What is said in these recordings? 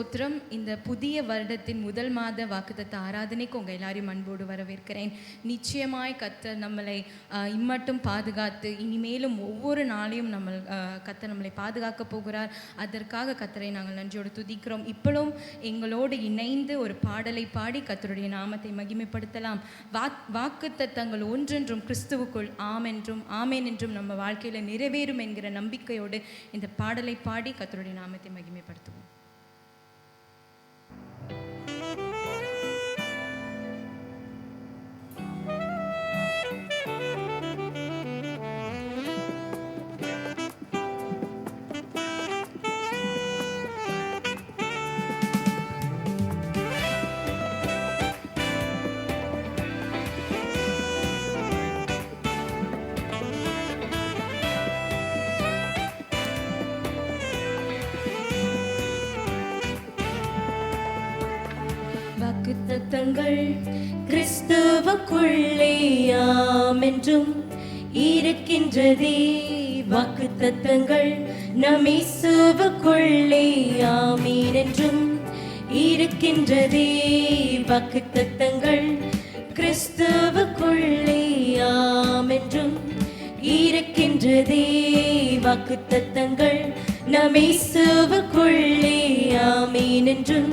ஸ்தோத்திரம். இந்த புதிய வருடத்தின் முதல் மாத வாக்குத்தத்த ஆராதனைக்கு உங்கள் எல்லாரையும் அன்போடு வரவேற்கிறேன். நிச்சயமாய் கத்தர் நம்மளை இம்மட்டும் பாதுகாத்து இனிமேலும் ஒவ்வொரு நாளையும் நம்ம கத்த நம்மளை பாதுகாக்க போகிறார். அதற்காக கத்தரை நாங்கள் நன்றியோடு துதிக்கிறோம். இப்பளும் எங்களோடு இணைந்து ஒரு பாடலை பாடி கத்தருடைய நாமத்தை மகிமைப்படுத்தலாம். வாக் வாக்குத்தத்தங்கள் ஒன்றென்றும் கிறிஸ்துவுக்குள் ஆம் என்றும் ஆமேன் என்றும் நம்ம வாழ்க்கையில் நிறைவேறும் என்கிற நம்பிக்கையோடு இந்த பாடலை பாடி கத்தருடைய நாமத்தை மகிமைப்படுத்துவோம். வாக்குத்தத்தங்கள் கிறிஸ்துவுக்குள்ளே யாமென்றும் இருக்கின்றதே. வாக்குத்தத்தங்கள் நம் இயேசுவுக்குள்ளே ஆமீன் என்றும் இருக்கின்றதே. வாக்கு தத்தங்கள் கிறிஸ்துவுக்குள்ளே யாமென்றும் இருக்கின்றதே. வாக்குத்தத்தங்கள் நம் இயேசுவுக்குள்ளே ஆமீன் என்றும்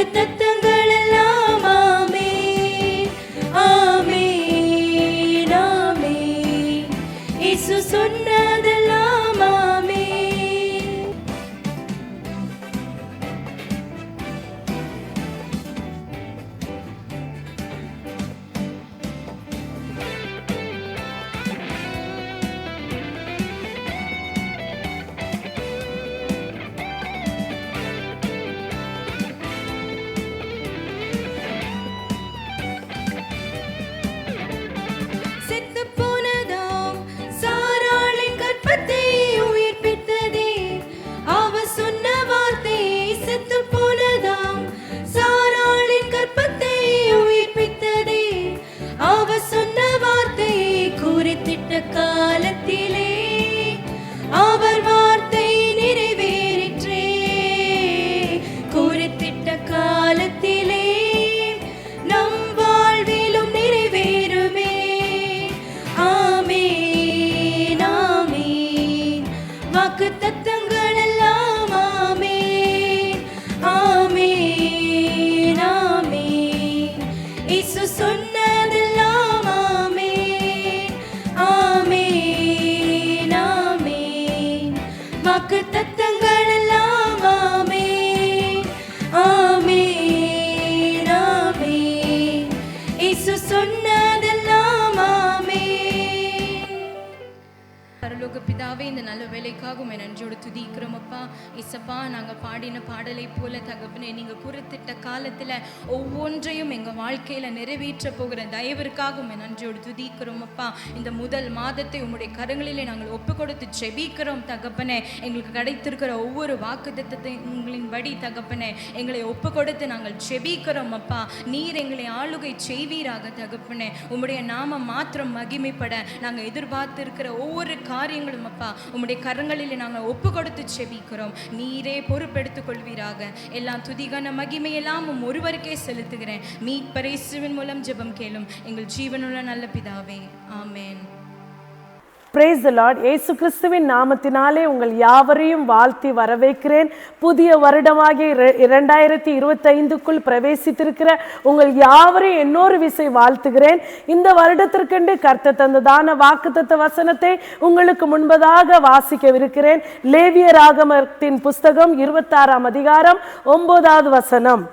வாக்கு வாக்கு தத்தங்கள் எல்லாம் ஆமீன் ஆமீன் ஆமீன். இயேசு சொன்னதெல்லாம் ஆமீன் ஆமீன் ஆமீன். வாக்கு தத்தங்கள் எல்லாம் ஆமீன் ஆமீன் ஆமீன். இயேசு சொன்னதெல்லாம் பரலோக பிதாவே இந்த நல்ல வேலைக்காக உண்மை நன்றியோடு துதிக்கிறோம் அப்பா. இசப்பா நாங்கள் பாடின பாடலை போல தகப்பனே நீங்கள் குறித்திட்ட காலத்தில் ஒவ்வொன்றையும் எங்கள் வாழ்க்கையில் நிறைவேற்ற போகிற தயவிற்காக உண்மை நன்றியோடு துதிக்கிறோம் அப்பா. இந்த முதல் மாதத்தை உங்களுடைய கரங்களிலே நாங்கள் ஒப்பு கொடுத்து ஜெபிக்கிறோம் தகப்பனே. எங்களுக்கு கிடைத்திருக்கிற ஒவ்வொரு வாக்குத்தத்தங்களின் படி தகப்பனே. எங்களை ஒப்பு கொடுத்து நாங்கள் செபிக்கிறோம் அப்பா. நீர் எங்களை ஆளுகை செய்வீராக தகப்பனே. உம்முடைய நாம மாத்திரம் மகிமைப்பட நாங்கள் எதிர்பார்த்திருக்கிற ஒவ்வொரு காரியங்களும் அப்பா உம்முடைய கரங்களில் நாங்கள் ஒப்பு கொடுத்து செபிக்கிறோம். நீரே பொறுப்பெடுத்துக் கொள்வீராக எல்லாம் துதிகான மகிமையெல்லாம் உம் ஒருவருக்கே செலுத்துகிறேன். மீட்பரேசுவின் மூலம் ஜெபம் கேளும். எங்கள் ஜீவனுள்ள நல்ல பிதாவே. ஆமேன். பிரேஸ் லார்ட் ஏசு கிறிஸ்துவின் நாமத்தினாலே உங்கள் யாவரையும் வாழ்த்தி வரவேற்கிறேன். புதிய வருடமாகிய இரண்டாயிரத்தி இருபத்தைந்துக்குள் பிரவேசித்திருக்கிற உங்கள் யாவரையும் இன்னொரு விசை வாழ்த்துகிறேன். இந்த வருடத்திற்கென்று கர்த்த தந்ததான வாக்குத்தத்த வசனத்தை உங்களுக்கு முன்பதாக வாசிக்கவிருக்கிறேன். லேவியராகமத்தின் புஸ்தகம் இருபத்தாறாம் அதிகாரம் ஒன்பதாவது வசனம்.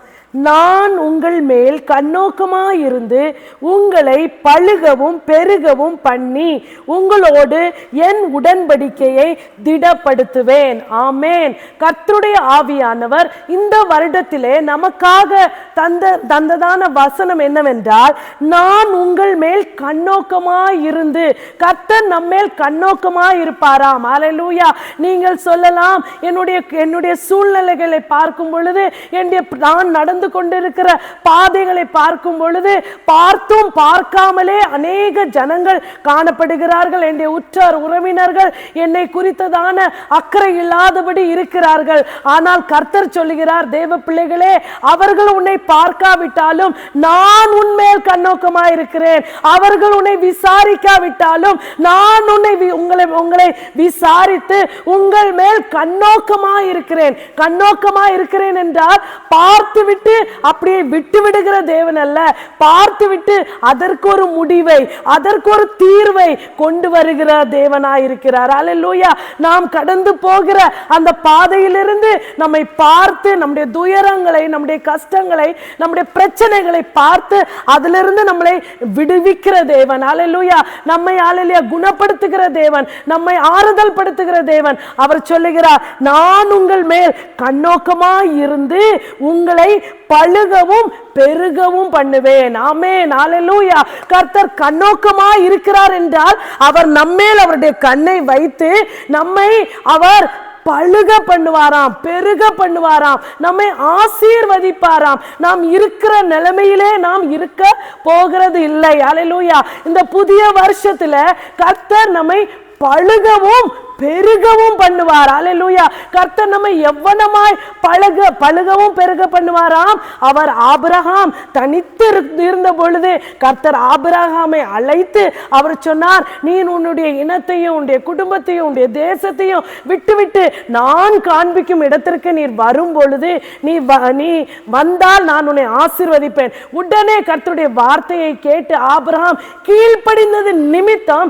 நான் உங்கள் மேல் கண்ணோக்கமாயிருந்து உங்களை பழுகவும் பெருகவும் பண்ணி உங்களோடு என் உடன்படிக்கையை திடப்படுத்துவேன். ஆமேன். கர்த்தருடைய ஆவியானவர் இந்த வருடத்திலே நமக்காக தந்த தந்ததான வசனம் என்னவென்றால் நான் உங்கள் மேல் கண்ணோக்கமாயிருந்து கர்த்தர் நம்மேல் கண்ணோக்கமாயிருப்பாராம் அலலூயா நீங்கள் சொல்லலாம் என்னுடைய என்னுடைய சூழ்நிலைகளை பார்க்கும் பொழுது என்னுடைய நான் நடந்து கொண்டிருக்கிற பாதைகளை பார்க்கும் பொழுது பார்த்தும் பார்க்காமலே அநேக ஜனங்கள் காணப்படுகிறார்கள். என்னுடைய உற்றார் உறவினர்கள் என்னை குறித்ததான அக்கறை இல்லாதபடி இருக்கிறார்கள். ஆனால் கர்த்தர் சொல்லுகிறார் தேவ பிள்ளைகளே அவர்கள் உன்னை பார்க்காவிட்டாலும் நான் உன்மேல் கண்ணோக்கமாக இருக்கிறேன் அவர்கள் உன்னை விசாரிக்காவிட்டாலும் நான் உன்னை வி- உங்களை உங்களை விசாரித்து உங்கள் மேல் கண்ணோக்கமாக இருக்கிறேன் கண்ணோக்கமாக இருக்கிறேன் என்றால் பார்த்து விட்டு அப்படியே விட்டு விடுகிற தேவன் அல்ல. பார்த்து விட்டு அதற்கு ஒரு முடிவை அதற்கு ஒரு தீர்வை கொண்டு வருகிற தேவனாய் இருக்கிறார் அல்லேலூயா நாம் கடந்து போகிற அந்த பாதையிலிருந்து நம்மை பார்த்து நம்முடைய துயரங்களை நம்முடைய கஷ்டங்களை நம்முடைய பிரச்சனைகளை பார்த்து அதிலிருந்து நம்மளை விடுவிக்கிற தேவன். அல்லேலூயா நம்மை அல்லேலூயா குணப்படுத்துகிற தேவன். நம்மை ஆறுதல் படுத்துகிற தேவன். அவர் சொல்லுகிறார் நான் உங்கள் மேல் கண்ணோக்கமாய் இருந்து உங்களை பழுகவும் பெருகவும் பண்ணுவேன். ஆமே அல்லேலூயா கர்த்தர் கண்ணோக்கமா இருக்கிறார் என்றால் அவர் நம்மேல் அவருடைய கண்ணை வைத்து நம்மை அவர் பழுக பண்ணுவாராம் பெருக பண்ணுவாராம் நம்மை ஆசீர்வதிப்பாராம். நாம் இருக்கிற நிலைமையிலே நாம் இருக்க போகிறது இல்லை. அல்லேலூயா இந்த புதிய வருஷத்துல கர்த்தர் நம்மை பழுகவும் பெருகவும் பண்ணுவார். அல்லேலூயா கர்த்தர் நம்மை எவ்வளமாய் பழக பழுகவும் பெருக பண்ணுவாராம். அவர் ஆபிரகாம் தனித்து இரு- இருந்த பொழுது கர்த்தர் ஆபிரகாமை அழைத்து அவர் சொன்னார் நீ உன்னுடைய இனத்தையும் உன்னுடைய குடும்பத்தையும் உன்னுடைய தேசத்தையும் விட்டுவிட்டு நான் காண்பிக்கும் இடத்திற்கு நீர் வரும் பொழுது நீ வ- நீ வந்தால் நான் உன்னை ஆசிர்வதிப்பேன். உடனே கர்த்தருடைய வார்த்தையை கேட்டு ஆபிரகாம் கீழ்ப்படிந்தது நிமித்தம்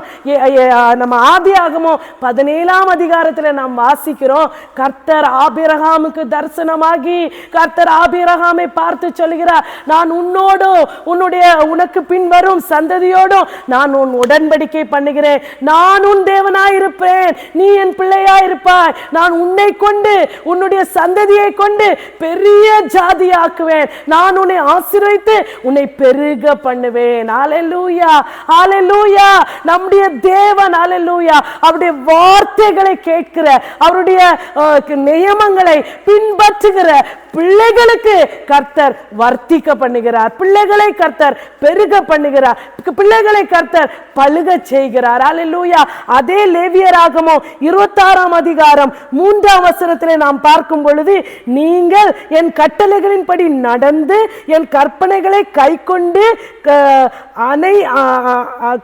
நம்ம ஆதியாகமோ ஏழாம் அதிகாரத்தில் நாம் வாசிக்கிறோம். கர்த்தர் ஆபிரகாமுக்கு தரிசனமாகி கர்த்தர் ஆபிரகாமை பார்த்து சொல்கிறார் நான் உன்னோடும் உன்னுடைய உனக்கு பின்வரும் சந்ததியோடும் நான் உன் உடன்படிக்கை பண்ணுகிறேன். நான் உன் தேவனாயிருப்பேன். நீ என் பிள்ளையாயிருப்பாய். நான் உன்னை கொண்டு உன்னுடைய சந்ததியை கொண்டு பெரிய ஜாதியாக்குவேன். நான் உன்னை ஆசிரியத்து உன்னை பெருக பண்ணுவேன். ஹalleluya ஹalleluya நம்முடைய தேவன். ஹalleluya அவருடைய வார்த்தை வார்த்தைகளை கேட்கிற அவருடைய நியமங்களை பின்பற்றுகிற பிள்ளைகளுக்கு கர்த்தர் வர்த்திக்க பண்ணுகிறார். பிள்ளைகளை கர்த்தர் பெருக பண்ணுகிறார். பிள்ளைகளை கர்த்தர் பழுக செய்கிறார். அல்லேலூயா அதே லேவியராகமோ இருபத்தாறாம் அதிகாரம் மூன்றாம் வசனத்திலே நாம் பார்க்கும் பொழுது நீங்கள் என் கட்டளைகளின்படி நடந்து என் கற்பனைகளை கைக்கொண்டு கொண்டு அணை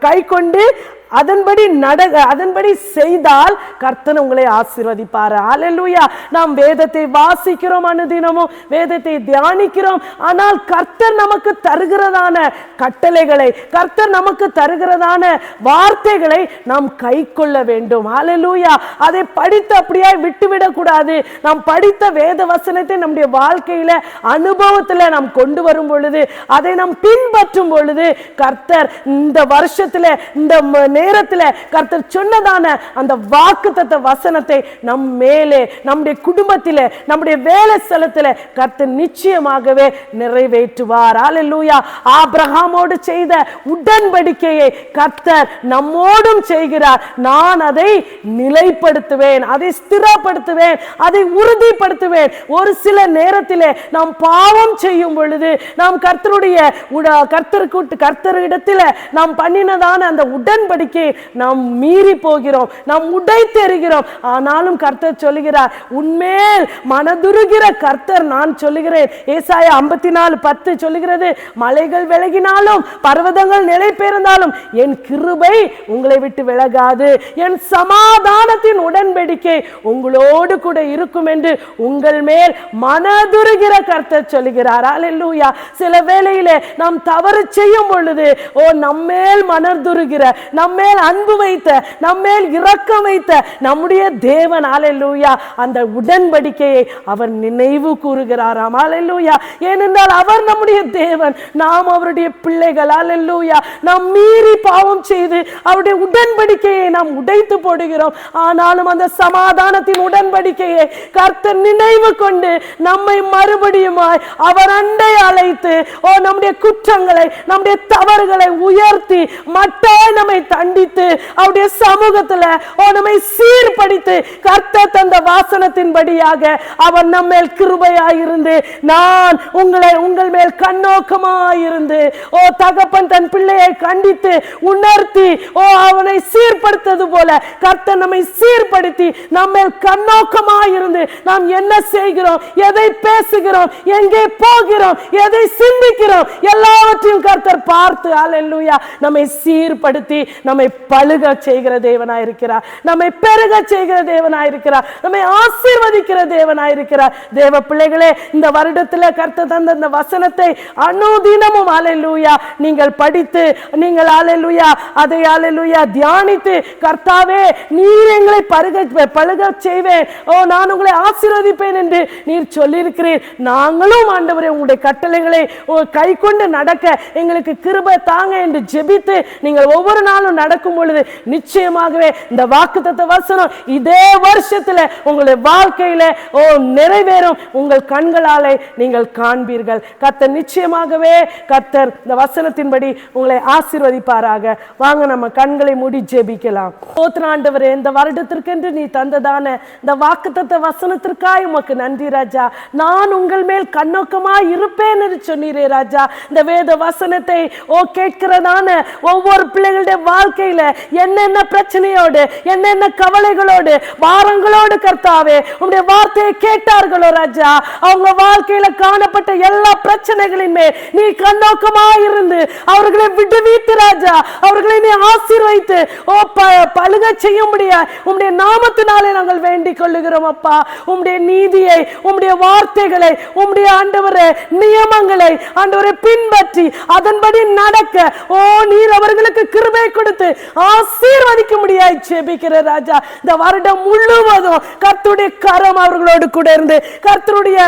கை கொண்டு அதன்படி நட அதன்படி செய்தால் கர்த்தன் உங்களை ஆசீர்வதிப்பார். அல்லேலூயா நாம் வேதத்தை வாசிக்கிறோம் அனுதினமும் வேதத்தை தியானிக்கிறோம். ஆனால் கர்த்தர் நமக்கு தருகிறதான கட்டளைகளை கர்த்தர் நமக்கு தருகிறதான வார்த்தைகளை நாம் கை கொள்ள வேண்டும். அல்லேலூயா அதை படித்து அப்படியே விட்டுவிடக்கூடாது. நாம் படித்த வேத வசனத்தை நம்முடைய வாழ்க்கையில அனுபவத்துல நாம் கொண்டு வரும் பொழுது அதை நாம் பின்பற்றும் பொழுது கர்த்தர் இந்த வருஷத்துல இந்த நேரத்தில் கர்த்தர் சொன்னதான அந்த வாக்குத்தத்த வசனத்தை நம் மேலே நம்முடைய குடும்பத்தில் நம்முடைய வேலை ஸ்தலத்தில் கர்த்தர் நிச்சயமாகவே நிறைவேற்றுவார். அல்லேலூயா ஆபிரகாமோடு செய்த உடன்படிக்கையை கர்த்தர் நம்மோடும் செய்கிறார். நான் அதை நிலைப்படுத்துவேன் அதை ஸ்திரப்படுத்துவேன் அதை உறுதிப்படுத்துவேன். ஒரு சில நேரத்தில் நாம் பாவம் செய்யும் பொழுது நாம் கர்த்தருடைய உட- கர்த்தருக்கு கர்த்தரிடத்தில் நாம் பண்ணினதான அந்த உடன்படி உடன்படிக்கை நாம் மீறி போகிறோம் நாம் உடைத்தெறுகிறோம் ஆனாலும் கர்த்தர் சொல்லுகிறார் உண்மேல் மனதுருகிற கர்த்தர் நான் சொல்லுகிறேன். ஏசாய ஐம்பத்தி நாலு பத்து சொல்லுகிறது மலைகள் விலகினாலும் பர்வதங்கள் நிலை பெயர்ந்தாலும் என் கிருபை உங்களை விட்டு விலகாது. என் சமாதானத்தின் உடன்படிக்கை உங்களோடு கூட இருக்கும் என்று உங்கள் மேல் மனதுருகிற கர்த்தர் சொல்லுகிறார். அல்லேலூயா சில வேளையிலே நாம் தவறு செய்யும் பொழுது ஓ நம்மேல் மனதுருகிற நம்மேல் அன்பு வைத்த நம்மேல் இரக்கம் வைத்த நம்முடைய தேவன் அல்லேலூயா அந்த உடன்படிக்கையை அவர் நினைவு கூறுகிறாராம் அல்லேலூயா ஏனென்றால் அவர் நம்முடைய தேவன் நாம் அவருடைய பிள்ளைகள் அல்லேலூயா நாம் மீறி பாவம் செய்து அவருடைய உடன்படிக்கையை நாம் உடைத்து போடுகிறோம். ஆனாலும் அந்த சமாதானத்தின் உடன்படிக்கையை கர்த்தர் நினைவு கொண்டு நம்மை மறுபடியுமாய் அவர் அண்டை அழைத்து ஓ நம்முடைய குற்றங்களை நம்முடைய தவறுகளை உயர்த்தி மட்டே நம்மை தண்டித்து அவருடைய சமூகத்துல ஓ சீர்படித்து கர்த்த தந்த வாசனத்தின்படியாக அவர் நம்மேல் கிருபையாயிருந்து நான் உங்களை உங்கள் மேல் கண்ணோக்கமாயிருந்து ஓ தகப்பன் தன் பிள்ளையை கண்டித்து உணர்த்தி ஓ அவனை சீர்படுத்தது போல கர்த்த நம்மை சீர்படுத்தி நம்மேல் கண்ணோக்கமாயிருந்து நாம் என்ன செய்கிறோம் எதை பேசுகிறோம் எங்கே போகிறோம் எதை சிந்திக்கிறோம் எல்லாவற்றையும் கர்த்தர் பார்த்து அல்லேலூயா நம்மை சீர்படுத்தி நம்மை நம்மை பழுக செய்கிற தேவனாய் இருக்கிறார் நம்மை பெருக செய்கிற தேவனாய் இருக்கிறார் நம்மை ஆசீர்வதிக்கிற தேவனாய் இருக்கிறார் தேவ பிள்ளைகளே இந்த வருடத்துல கர்த்த தந்த இந்த வசனத்தை அனுதினமும் அலையலூயா நீங்கள் படித்து நீங்கள் அலையலூயா அதை அலையலூயா தியானித்து கர்த்தாவே நீர் எங்களை பருக பழுக செய்வேன். ஓ நான் உங்களை ஆசீர்வதிப்பேன் என்று நீர் சொல்லியிருக்கிறீர். நாங்களும் ஆண்டவரே உங்களுடைய கட்டளைகளை கை கொண்டு நடக்க எங்களுக்கு கிருப தாங்க என்று ஜெபித்து நீங்கள் ஒவ்வொரு நாளும் நடக்கும் பொழுது நிச்சயமாகவே இந்த வாக்குத்தத்த வசனம் இதே வருஷத்துல உங்களுடைய வாழ்க்கையில ஓ நிறைவேறும். உங்கள் கண்களாலே நீங்கள் காண்பீர்கள். கர்த்தர் நிச்சயமாகவே கர்த்தர் இந்த வசனத்தின்படி உங்களை ஆசீர்வதிப்பாராக. வாங்க நம்ம கண்களை மூடி ஜெபிக்கலாம். ஸ்தோத்திரம் இந்த வருடத்திற்கென்று நீ தந்ததான இந்த வாக்குத்தத்த வசனத்திற்காய் உமக்கு நன்றி ராஜா. நான் உங்கள் மேல் கண்ணோக்கமாய் இருப்பேன் என்று சொன்னீரே ராஜா. இந்த வேத வசனத்தை ஓ கேட்கிறதான ஒவ்வொரு பிள்ளைகளுடைய வாழ்க்கை வாழ்க்கையில என்னென்ன பிரச்சனையோடு என்னென்ன கவலைகளோடு பாரங்களோடு கர்த்தாவே உங்களுடைய வார்த்தையை கேட்டார்களோ ராஜா அவங்க வாழ்க்கையில காணப்பட்ட எல்லா பிரச்சனைகளின் நீ கண்ணோக்கமாய் இருந்து அவர்களை விடுவித்து ராஜா அவர்களை நீ ஆசீர்வைத்து ஓ ப- பழுக செய்ய முடியாது உங்களுடைய நாமத்தினாலே நாங்கள் வேண்டிக் கொள்ளுகிறோம் அப்பா. உங்களுடைய நீதியை உங்களுடைய வார்த்தைகளை உங்களுடைய ஆண்டவரே நியமங்களை ஆண்டவரை பின்பற்றி அதன்படி நடக்க ஓ நீர் அவர்களுக்கு கிருபை கொடுத்து ஆசீர்வதிக்க முடியாய் ஜெபிக்கிற ராஜா. இந்த வருடம் முழுவதும் கர்த்தருடைய கரம் அவர்களோடு கூட இருந்து கர்த்தருடைய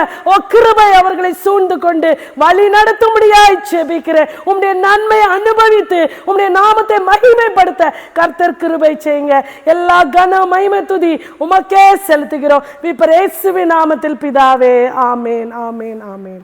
கிருபை அவர்களை சூழ்ந்து கொண்டு வழி நடத்தும்படியாய் ஜெபிக்கிற உம்முடைய நன்மை அனுபவித்து உம்முடைய நாமத்தை மகிமைப்படுத்த கர்த்தர் கிருபை செய்யுங்க. எல்லா கன மகிமை துதி உமக்கே செலுத்துகிறோம். விப்பரேசுவின் நாமத்தில் பிதாவே ஆமேன் ஆமேன் ஆமேன்.